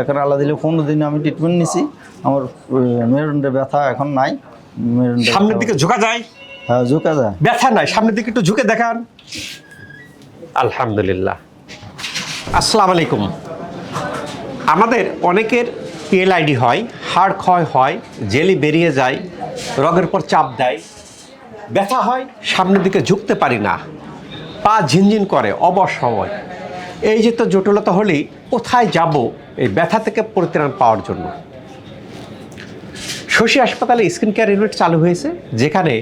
এখন আল্লাহ দিলে পনেরো দিন আমি ট্রিটমেন্ট নিছি। আমার মেরুদণ্ডে ব্যথা এখন নাই। মেরুদণ্ডে সামনের দিকে ঝুঁকা যায়? হ্যাঁ ঝুঁকা যায়। ব্যথা নাই সামনের দিকে একটু ঝুঁকে দেখান। আলহামদুলিল্লাহ। আসসালামু আলাইকুম। আমাদের অনেকের পিএলআইডি হয় হাড় ক্ষয় হয় জেলি বেরিয়ে যায় রগের পর চাপ দেয়। ব্যথা হয় সামনের দিকে ঝুঁকতে পারি না। পা ঝিনঝিন করে অবশ হয় এই যে তো জটিলতা হলেই কোথায় যাব এই ব্যথা থেকে পরিত্রাণ পাওয়ার জন্য? শশী হাসপাতালে স্কিন কেয়ার ইউনিট চালু হয়েছে, যেখানে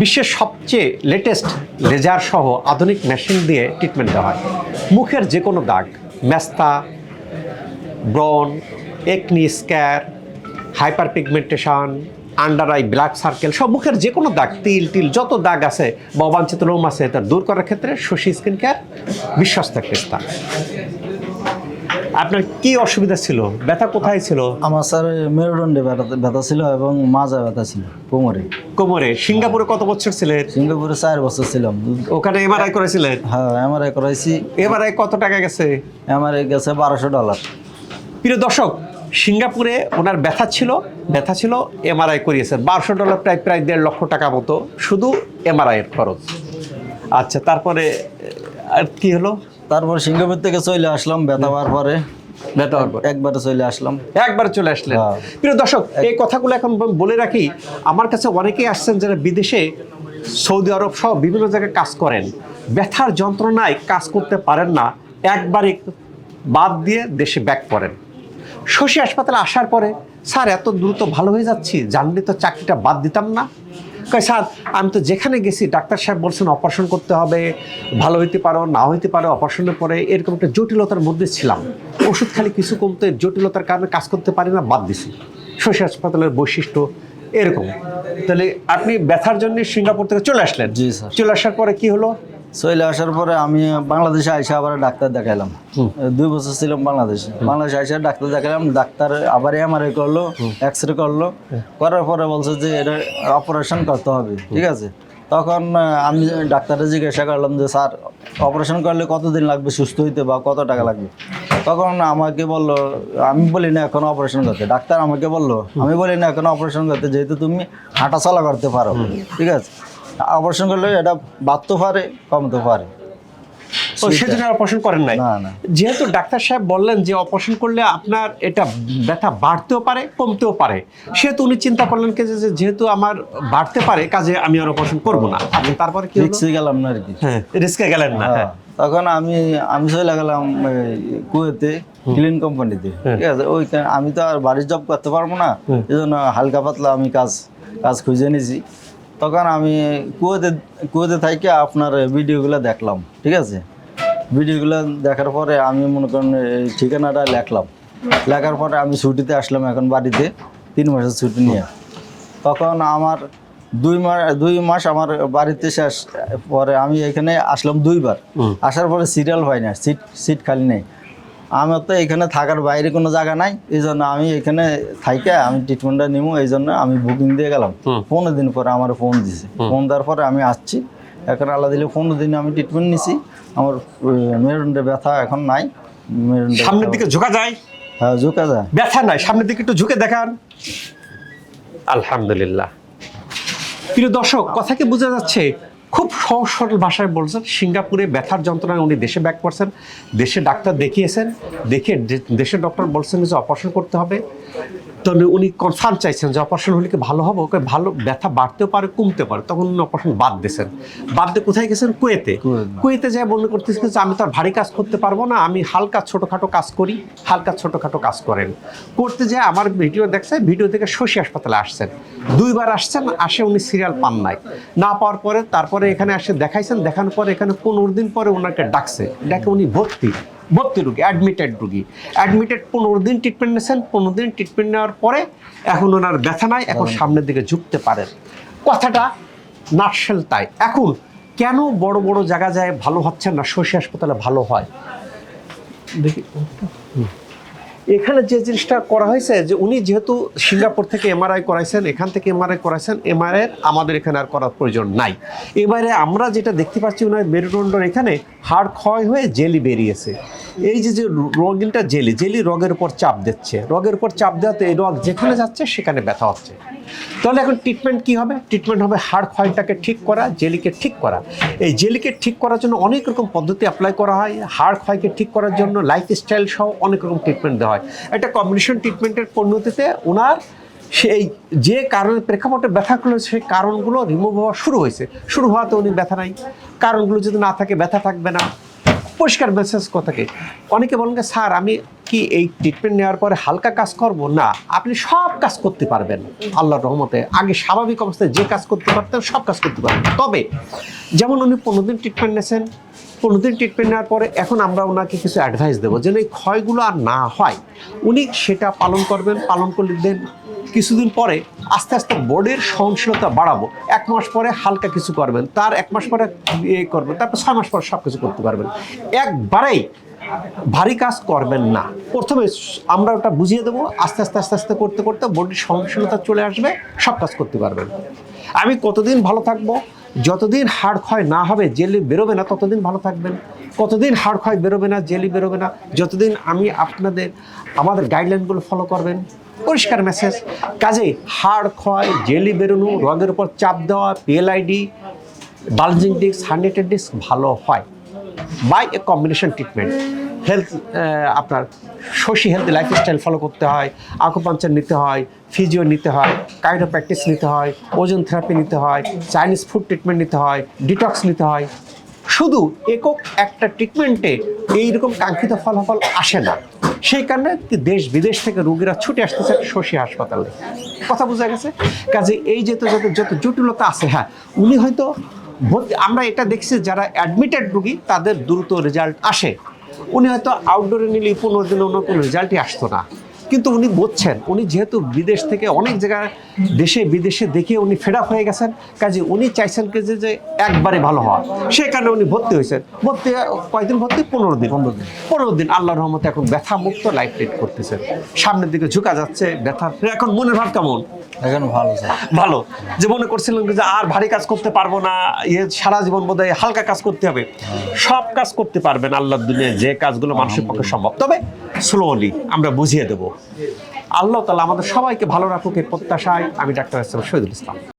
বিশ্বের সবচেয়ে লেটেস্ট লেজার সহ আধুনিক মেশিন দিয়ে ট্রিটমেন্ট দেওয়া হয়। মুখের যে কোনো দাগ, ম্যাস্তা ব্রন acne scar hyperpigmentation under eye black circle সব মুখের যে কোনো দাগ তিল টিল যত দাগ আছে বা অবাঞ্ছিত লোম আছে তা দূর করার ক্ষেত্রে শশী স্কিন কেয়ার বিশ্বস্ত একটা স্থান আপনার কি অসুবিধা ছিল? ব্যথা কোথায় ছিল? আমার স্যার মেরুদণ্ডে ব্যথা ব্যথা ছিল এবং মাজা ব্যথা ছিল কোমরে। কোমরে। সিঙ্গাপুরে কত বছর ছিলেন সিঙ্গাপুরে চার বছর ছিলাম। ওখানে এমআরআই করেছিলেন হ্যাঁ এমআরআই করাইছি। এমআরআই কত টাকা গেছে? এমআরআই গেছে বারোশো ডলার। প্রিয় দর্শক সিঙ্গাপুরে ওনার ব্যথা ছিল ব্যথা ছিল এমআরআই করিয়েছেন। বারোশো ডলার প্রায় প্রায় দেড় লক্ষ টাকা মতো শুধু এমআরআই এর খরচ। আচ্ছা তারপরে আর কি হলো? তারপর সিঙ্গাপুর থেকে চলে আসলাম ব্যথা হওয়ার পরে। একবারে চলে আসলাম। একবার চলে আসলেন। হ্যাঁ। প্রিয় দর্শক এই কথাগুলো এখন বলে রাখি আমার কাছে অনেকেই আসছেন যারা বিদেশে সৌদি আরব সহ বিভিন্ন জায়গায় কাজ করেন। ব্যথার যন্ত্রণায় কাজ করতে পারেন না একবারে বাদ দিয়ে দেশে ব্যাক করেন। শশী হাসপাতালে আসার পরে স্যার এত দ্রুত ভালো হয়ে যাচ্ছি জানলে তো চাকরিটা বাদ দিতাম না। কয় স্যার আমি তো যেখানে গেছি ডাক্তার সাহেব বলছেন অপারেশন করতে হবে ভালো হইতে পারো না হইতে পারো অপারেশনের পরে এরকম একটা জটিলতার মধ্যে ছিলাম। ওষুধ খালি কিছু কমতে জটিলতার কারণে কাজ করতে পারি না বাদ দিছি। শশী হাসপাতালের বৈশিষ্ট্য এরকম। তাহলে আপনি ব্যথার জন্য সিঙ্গাপুর থেকে চলে আসলেন। জি, স্যার। চলে আসার পরে কি হলো? চলে আসার পরে আমি বাংলাদেশে আইসা আবার ডাক্তার দেখাইলাম। দুই বছর ছিলাম বাংলাদেশে। বাংলাদেশে আইসা ডাক্তার দেখালাম ডাক্তার আবার এম এমআরআই করল এক্স রে করল করার পরে বলছে যে এটা অপারেশন করতে হবে ঠিক আছে? তখন আমি ডাক্তারের জিজ্ঞাসা করলাম যে স্যার অপারেশন করলে কতদিন লাগবে? সুস্থ হইতে বা কত টাকা লাগবে? তখন আমাকে বলল আমি বলি না এখন অপারেশন করতে। ডাক্তার আমাকে বলল আমি বলি না এখন অপারেশন করতে যেহেতু তুমি হাঁটা চলা করতে পারো। ঠিক আছে? অপারেশন করলে এটা বাড়তে পারে কমতে পারে। ও সেজন্য অপারেশন করেন নাই। যেহেতু ডাক্তার সাহেব বললেন যে অপারেশন করলে আপনার এটা ব্যথা বাড়তেও পারে কমতেও পারে। সেহেতু উনি চিন্তা করলেন যে যেহেতু আমার বাড়তে পারে কাজে আমি আর অপারেশন করব না। আপনি তারপরে কি রিক্সে গেলাম না আর কি। হ্যাঁ রিস্কে গেলেন না। হ্যাঁ তখন আমি আমি চলে গেলাম কুয়েতে ক্লিন কোম্পানিতে ঠিক আছে ওইখানে আমি তো আর বাড়ির জব করতে পারব না। এই জন্য হালকা পাতলা আমি কাজ কাজ খুঁজে নিয়েছি তখন আমি কুয়েতে কুয়েতে থেকে আপনার ভিডিওগুলো দেখলাম ঠিক আছে? ভিডিওগুলো দেখার পরে আমি মনে করেন এই ঠিকানাটা লেখলাম। লেখার পরে আমি ছুটিতে আসলাম এখন বাড়িতে তিন মাসের ছুটি নিয়ে। তখন আমার দুই মাস দুই মাস আমার বাড়িতে শেষ পরে আমি এখানে আসলাম দুইবার। আসার পরে সিরিয়াল হয় না সিট সিট খালি নেই। আমার তো এখানে থাকার বাইরে কোনো জায়গা নাই এই জন্য আমি এখানে থাইকে আমি ট্রিটমেন্টটা নিবো এই জন্য আমি বুকিং দিয়ে গেলাম। পনেরো দিন পরে আমার ফোন দিছে। ফোন দেওয়ার পরে আমি আসছি। এখন আল্লাহ দিলে পনেরো দিন আমি ট্রিটমেন্ট নিছি। আমার মেরুদণ্ডে ব্যথা এখন নাই। মেরুদণ্ডে সামনের দিকে ঝুঁকা যায়? হ্যাঁ ঝুঁকা যায়। ব্যথা নাই সামনের দিকে একটু ঝুঁকে দেখান। আলহামদুলিল্লাহ। প্রিয় দর্শক কথা কি বোঝা যাচ্ছে? খুব সহজ, সরল ভাষায় বলছেন, সিঙ্গাপুরে ব্যথার যন্ত্রণায় উনি দেশে ব্যাক করছেন, দেশে ডাক্তার দেখিয়েছেন, দেখে দেশের ডক্টর বলছেন যে অপারেশন করতে হবে। তো উনি কনফার্ম চাইছেন যে অপারেশন হলে কি ভালো হবে? ওকে ভালো ব্যথা বাড়তেও পারে কমতে পারে। তখন উনি অপারেশন বাদ দিয়েছেন। বাদ দিয়ে কোথায় গেছেন? কুয়েতে। কুয়েতে যায় মনে করতেছি যে আমি তো আর ভারী কাজ করতে পারব না। আমি হালকা ছোটোখাটো কাজ করি হালকা ছোটোখাটো কাজ করেন। করতে যায় আমার ভিডিও দেখছে ভিডিও থেকে শশী হাসপাতালে আসছেন। দুইবার আসছেন আসে উনি সিরিয়াল পান নাই। না পাওয়ার পরে তারপরে এখানে আসে দেখাইছেন দেখানোর পরে এখানে পনেরো দিন পরে ওনাকে ডাকছে। ডাকে উনি ভর্তি। ভর্তি রুগী অ্যাডমিটেড রুগী। অ্যাডমিটেড পনেরো দিন ট্রিটমেন্ট নিয়েছেন পনেরো দিন ট্রিটমেন্ট নেওয়ার পরে এখন ওনার ব্যথা নাই এখন সামনের দিকে ঝুঁকতে পারেন কথাটা নার্সেল তাই। এখন কেন বড় বড় জায়গা যায় ভালো হচ্ছে না শশী হাসপাতালে ভালো হয়? দেখি। এখানে যে জিনিসটা করা হয়েছে, যে উনি যেহেতু সিঙ্গাপুর থেকে এমআরআই করাইছেন, এখান থেকে এমআরআই করাইছেন এমআরআই আমাদের এখানে আর করার প্রয়োজন নাই। এবারে আমরা যেটা দেখতে পাচ্ছি ওনার মেরুদণ্ডর এখানে হাড় ক্ষয় হয়ে জেলি বেরিয়েছে। এই যে যে রোগীটা জেলি জেলি রোগের উপর চাপ দিচ্ছে। রোগের উপর চাপ দেওয়াতে এই রোগ যেখানে যাচ্ছে, সেখানে ব্যথা হচ্ছে। তাহলে এখন ট্রিটমেন্ট কি হবে? ট্রিটমেন্ট হবে হাড় ক্ষয়টাকে ঠিক করা, জেলিকে ঠিক করা। এই জেলিকে ঠিক করার জন্য অনেক রকম পদ্ধতি অ্যাপ্লাই করা হয়। হাড় ক্ষয়কে ঠিক করার জন্য লাইফস্টাইল সহ অনেক রকম ট্রিটমেন্ট দেওয়া হয়। একটা কম্বিনেশন ট্রিটমেন্টের পদ্ধতিতে ওনার সেই যে কারণে প্রেক্ষাপটে ব্যথাগুলো সেই কারণগুলো রিমুভ হওয়া শুরু হয়েছে। শুরু হওয়াতে উনি ব্যথা নাই। কারণগুলো যদি না থাকে, ব্যথা থাকবে না। পরিষ্কার মেসেজ কথাকে অনেকে বলেন স্যার, আমি কি এই ট্রিটমেন্ট নেওয়ার পরে হালকা কাজ করব? না, আপনি সব কাজ করতে পারবেন। আল্লাহর রহমতে। আগে স্বাভাবিক অবস্থায় যে কাজ করতে পারতেন, সব কাজ করতে পারবেন তবে, যেমন উনি পনেরো দিন ট্রিটমেন্ট নিয়েছেন, পনেরো দিন ট্রিটমেন্ট নেওয়ার পরে এখন আমরা ওনাকে কিছু অ্যাডভাইস দেবো, যেন এই ক্ষয়গুলো আর না হয়। উনি সেটা পালন করবেন, পালন করলে দেন কিছুদিন পরে আস্তে আস্তে বোর্ডের সহনশীলতা বাড়াবো। এক মাস পরে হালকা কিছু করবেন, তার এক মাস পরে ইয়ে করবেন, তারপর ছয় মাস পরে সব কিছু করতে পারবেন। একবারেই ভারী কাজ করবেন না। প্রথমে আমরা ওটা বুঝিয়ে দেবো, আস্তে আস্তে আস্তে আস্তে করতে করতে বডির সহনশীলতা চলে আসবে, সব কাজ করতে পারবেন। আমি কতদিন ভালো থাকব? যতদিন হাড় ক্ষয় না হবে, জেলি বেরোবে না, ততদিন ভালো থাকবেন। কতদিন হাড় ক্ষয় বেরোবে না, জেলি বেরোবে না, যতদিন আমি আপনাদের, আমাদের গাইডলাইনগুলো ফলো করবেন। পরিষ্কার মেসেজ কাজে হাড় ক্ষয়, জেলি বেরোনো, রঙের উপর চাপ দেওয়া পিএলআইডি বালজিং ডিস্ক হান্ড্রেটেড ডিস্ক ভালো হয়। By a combination treatment health আপনার শশী হেলথ লাইফস্টাইল ফলো করতে হয় আকুপাঞ্চার নিতে হয় ফিজিও নিতে হয় কাইরো প্র্যাকটিস নিতে হয়, ওজন থেরাপি নিতে হয় চাইনিজ ফুড ট্রিটমেন্ট নিতে হয় ডিটক্স নিতে হয়। শুধু একক একটা ট্রিটমেন্টে এইরকম কাঙ্ক্ষিত ফলাফল আসে না। সেই কারণে দেশ বিদেশ থেকে রোগীরা ছুটে আসতেছে শশী হাসপাতালে। কথা বোঝা গেছে? কাজে এই যে যত জটিলতা আছে হ্যাঁ উনি হয়তো আমরা এটা দেখছি যারা অ্যাডমিটেড রুগী, তাদের দ্রুত রেজাল্ট আসে। উনি হয়তো আউটডোরে নিলে পনেরো দিনে ওনার কোনো রেজাল্টই আসতো না। কিন্তু উনি বুঝছেন উনি যেহেতু বিদেশ থেকে অনেক জায়গায় দেশে বিদেশে দেখে উনি ফেড হয়ে গেছেন কাজে উনি চাইছেন কি যে যে একবারে ভালো হওয়া। সেই কারণে উনি ভর্তি হয়েছেন। ভর্তি কয়দিন ভর্তি? পনেরো দিন। পনেরো দিন। পনেরো দিন আল্লাহর রহমতে এখন ব্যথা মুক্ত লাইফ লিড করতেছেন। সামনের দিকে ঝুঁকা যাচ্ছে ব্যথা এখন মনের ভাব কেমন? এখন ভালো ভালো। যে মনে করছিলেন যে আর ভারী কাজ করতে পারব না ইয়ে সারা জীবন বোধহয় হালকা কাজ করতে হবে। সব কাজ করতে পারবেন আল্লাহর দুনিয়ায় যে কাজগুলো মানুষের পক্ষে সম্ভব। তবে স্লোলি আমরা বুঝিয়ে দেব। আল্লাহ তালা আমাদের সবাইকে ভালো রাখুক এই প্রত্যাশায় আমি ডাক্তার শহীদুল ইসলাম।